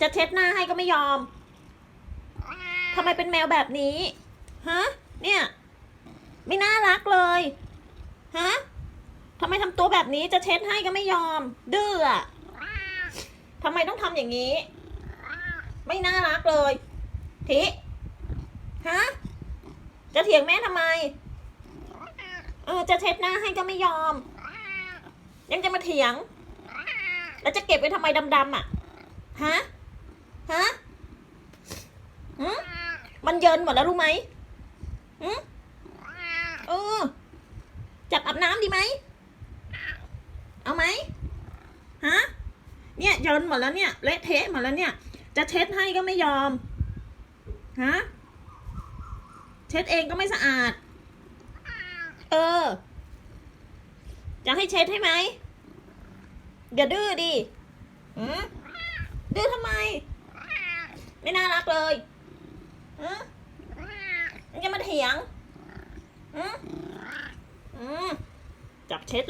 จะเช็ดหน้าให้ก็ไม่ยอมทำไมเป็นแมวแบบนี้ ฮะ เนี่ย ไม่น่ารักเลย ฮะทำไมทำตัวแบบนี้จะเช็ดให้ก็ไม่ยอม ดื้ออะทำไมต้องทำอย่างนี้ ไม่น่ารักเลย ทิ ฮะ จะเถียงแม่ทำไม เออ จะเช็ดหน้าให้ก็ไม่ยอม ยังจะมาเถียง แล้วจะเก็บไว้ทำไมดำๆอะ ฮะ ฮะหืม มันเยินหมดแล้วรู้ไหมหืมเออ จับอาบน้ำดีไหม เอาไหมฮะ เนี่ยเยินหมดแล้วเนี่ย เละเทะหมดแล้วเนี่ย จะเช็ดให้ก็ไม่ยอม ฮะ เช็ดเองก็ไม่สะอาด เออ จะให้เช็ดให้ไหมอย่าดื้อดิหืมดื้อทำไม ไม่น่ารักเลยหืมยังจะมาเถียง อืมอืมจับเช็ดเลย